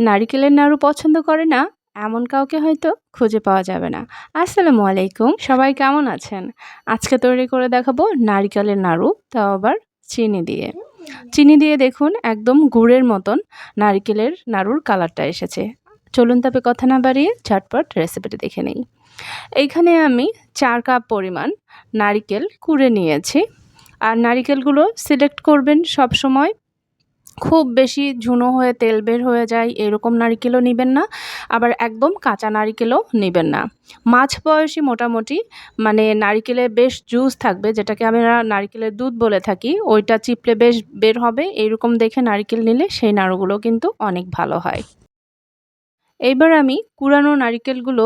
নারিকেলের নাড়ু পছন্দ করে না, এমন কাউকে হয়তো খুঁজে পাওয়া যাবে না। আসসালামু আলাইকুম, সবাই কেমন আছেন? আজকে তৈরি করে দেখাবো নারিকেলের নাড়ু, তাও আবার চিনি দিয়ে। চিনি দিয়ে দেখুন, একদম গুড়ের মতন নারিকেলের নাড়ুর কালারটা এসেছে। চলুন তবে কথা না বাড়িয়ে ঝটপট রেসিপিটি দেখে নেই। এইখানে আমি চার কাপ পরিমাণ নারিকেল কুড়ে নিয়েছি। আর নারিকেলগুলো সিলেক্ট করবেন সব সময় খুব বেশি ঝুনো হয়ে তেল বের হয়ে যায়, এরকম নারিকেলও নেবেন না, আবার একদম কাঁচা নারিকেলও নেবেন না। মাছ বয়সী মোটামুটি মানে নারিকেলে বেশ জুস থাকবে, যেটাকে আমরা নারিকেলের দুধ বলে থাকি, ওইটা চিপলে বেশ বের হবে, এইরকম দেখে নারিকেল নিলে সেই নাড়ুগুলো কিন্তু অনেক ভালো হয়। এইবার আমি কুড়ানো নারিকেলগুলো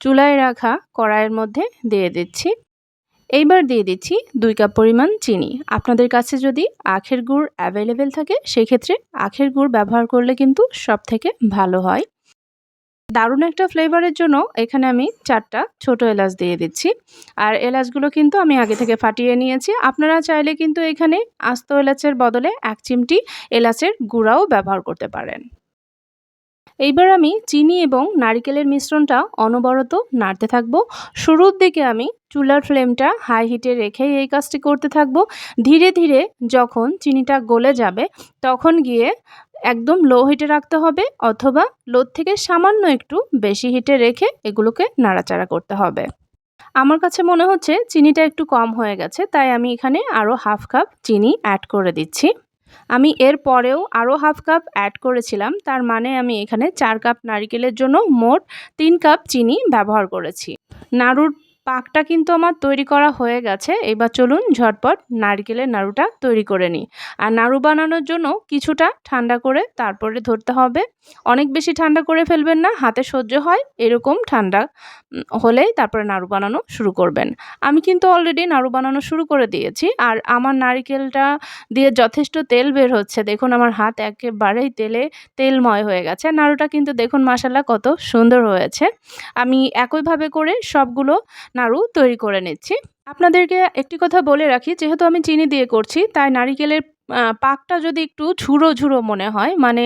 চুলায় রাখা কড়াইয়ের মধ্যে দিয়ে দিচ্ছি। এইবার দিয়ে দিচ্ছি দুই কাপ পরিমাণ চিনি। আপনাদের কাছে যদি আখের গুড় অ্যাভেলেবেল থাকে, সেক্ষেত্রে আখের গুড় ব্যবহার করলে কিন্তু সব থেকে ভালো হয়। দারুণ একটা ফ্লেভারের জন্য এখানে আমি চারটা ছোট এলাচ দিয়ে দিচ্ছি। আর এলাচগুলো কিন্তু আমি আগে থেকে ফাটিয়ে নিয়েছি। আপনারা চাইলে কিন্তু এখানে আস্ত এলাচের বদলে এক চিমটি এলাচের গুঁড়াও ব্যবহার করতে পারেন। এইবার আমি চিনি এবং নারিকেলের মিশ্রণটা অনবরত নাড়তে থাকব। শুরুর দিকে আমি চুলার ফ্লেমটা হাই হিটে রেখেই এই কাজটি করতে থাকব। ধীরে ধীরে যখন চিনিটা গলে যাবে, তখন গিয়ে একদম লো হিটে রাখতে হবে অথবা লোর থেকে সামান্য একটু বেশি হিটে রেখে এগুলোকে নাড়াচাড়া করতে হবে। আমার কাছে মনে হচ্ছে চিনিটা একটু কম হয়ে গেছে, তাই আমি এখানে আরও হাফ কাপ চিনি অ্যাড করে দিচ্ছি। আমি এর পরেও আরও হাফ কাপ অ্যাড করেছিলাম, তার মানে আমি এখানে চার কাপ নারিকেলের জন্য মোট তিন কাপ চিনি ব্যবহার করেছি। নাড়ুর পাকটা কিন্তু আমার তৈরি করা হয়ে গেছে। এবার চলুন ঝটপট নারকেলের নাড়ুটা তৈরি করে নিই। আর নাড়ু বানানোর জন্য কিছুটা ঠান্ডা করে তারপরে ধরতে হবে। অনেক বেশি ঠান্ডা করে ফেলবেন না, হাতে সহ্য হয়, এরকম ঠান্ডা হলেই তারপরে নাড়ু বানানো শুরু করবেন। আমি কিন্তু অলরেডি নাড়ু বানানো শুরু করে দিয়েছি। আর আমার নারিকেলটা দিয়ে যথেষ্ট তেল বের হচ্ছে। দেখুন আমার হাত একেবারেই তেলে, তেলময় হয়ে গেছে। নাড়ুটা কিন্তু দেখুন মাসাল্লা কত সুন্দর হয়েছে। আমি একইভাবে করে সবগুলো নাড়ু তৈরি করে নিচ্ছি। আপনাদেরকে একটি কথা বলে রাখি, যেহেতু আমি চিনি দিয়ে করছি, তাই নারিকেলের পাকটা যদি একটু ঝুড়ো ঝুড়ো মনে হয় মানে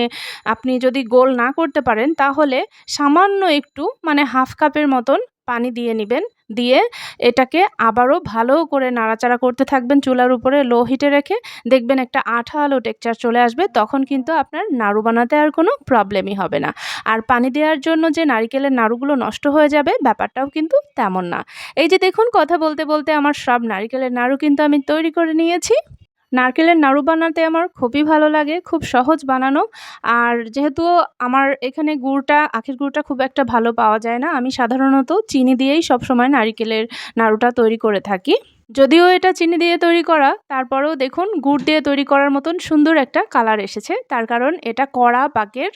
আপনি যদি গোল না করতে পারেন, তাহলে সামান্য একটু মানে হাফ কাপের মতন পানি দিয়ে নেবেন। দিয়ে এটাকে আবারও ভালো করে নাড়াচাড়া করতে থাকবেন চুলার উপরে লো হিটে রেখে দেখবেন একটা আঠা আলো টেক্সচার চলে আসবে, তখন কিন্তু আপনার নাড়ু বানাতে আর কোনো প্রবলেমই হবে না। আর পানি দেওয়ার জন্য যে নারিকেলের নাড়ুগুলো নষ্ট হয়ে যাবে, ব্যাপারটাও কিন্তু তেমন না। এই যে দেখুন, কথা বলতে বলতে আমার সব নারিকেলের নাড়ু কিন্তু আমি তৈরি করে নিয়েছি। নারকেলের নাড়ু বানাতে আমার খুবই ভালো লাগে, খুব সহজ বানানো। আর যেহেতু আমার এখানে গুড়টা, আখের গুড়টা খুব একটা ভালো পাওয়া যায় না, আমি সাধারণত চিনি দিয়েই সবসময় নারিকেলের নাড়ুটা তৈরি করে থাকি। যদিও এটা চিনি দিয়ে তৈরি করা, তারপরেও দেখুন গুড় দিয়ে তৈরি করার মতন সুন্দর একটা কালার এসেছে। তার কারণ এটা কড়া পাকের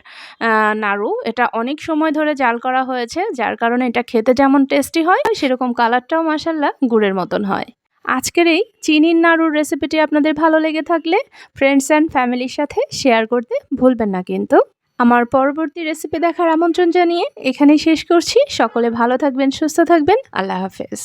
নাড়ু, এটা অনেক সময় ধরে জাল করা হয়েছে, যার কারণে এটা খেতে যেমন টেস্টি হয়, সেরকম কালারটাও মাসাল্লাহ গুড়ের মতন হয়। আজকের এই চিনির নাড়ুর রেসিপিটি আপনাদের ভালো লেগে থাকলে ফ্রেন্ডস অ্যান্ড ফ্যামিলির সাথে শেয়ার করতে ভুলবেন না কিন্তু। আমার পরবর্তী রেসিপি দেখার আমন্ত্রণ জানিয়ে এখানেই শেষ করছি। সকলে ভালো থাকবেন, সুস্থ থাকবেন। আল্লাহ হাফেজ।